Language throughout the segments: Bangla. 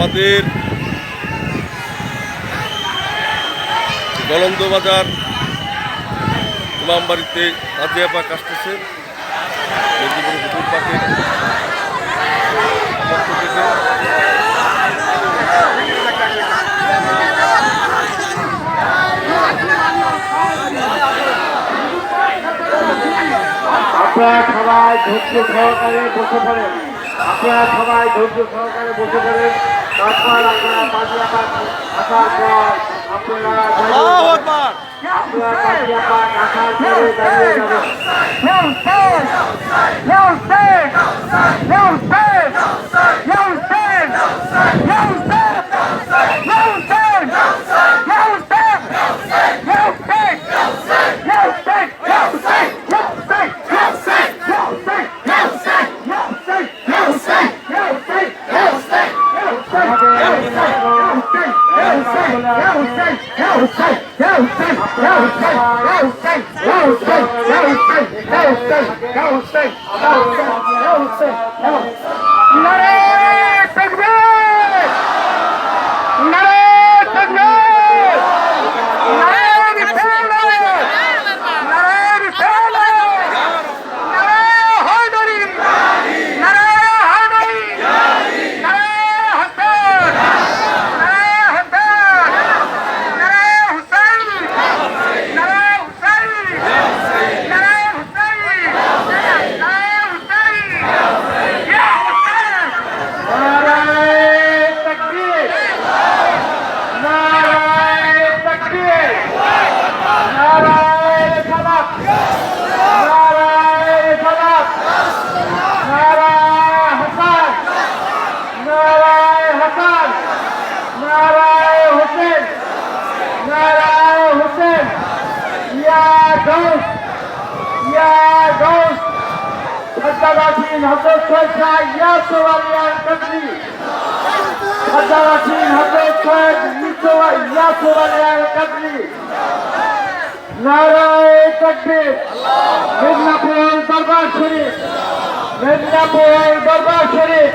আমাদের গলন্দবাজার ইমামবাড়িতে তাজিয়া পাক আসতেছে। আপনারা সবাই ধৈর্য সহকারে বসে পড়েন। আপনারা সবাই ধৈর্য সহকারে বসে পড়েন। তারপর আপনারা কাজিয়া পাক আসার পর আপনারা আপনারা কাজিয়া পাক আসার পরে দাঁড়িয়ে যাবেন no, no, no, no, no, Hazaratin Hazret Koyka Yasovaliyan Kadri Hazaratin Hazret Koyk Yitova Yasovaliyan Kadri নারায় তকবীর মেদিনীপুর দরবার শরীফ মেদিনীপুর দরবার শরীফ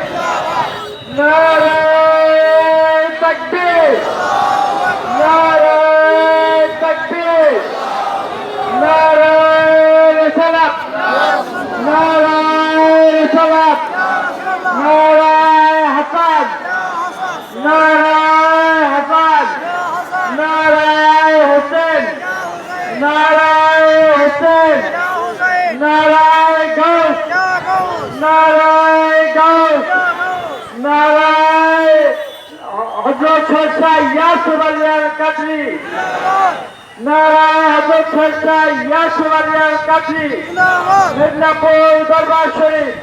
নারায়ে হোসেন নারায়ে গৌস নারায়ে গৌস নারায়ে হজরত শাহ ইয়াসুফ আলিয়ার কাদরি নারায় হজরত শাহ ইয়াসুফ আলিয়ার কাদরি মেদিনীপুর দরবার শরীফ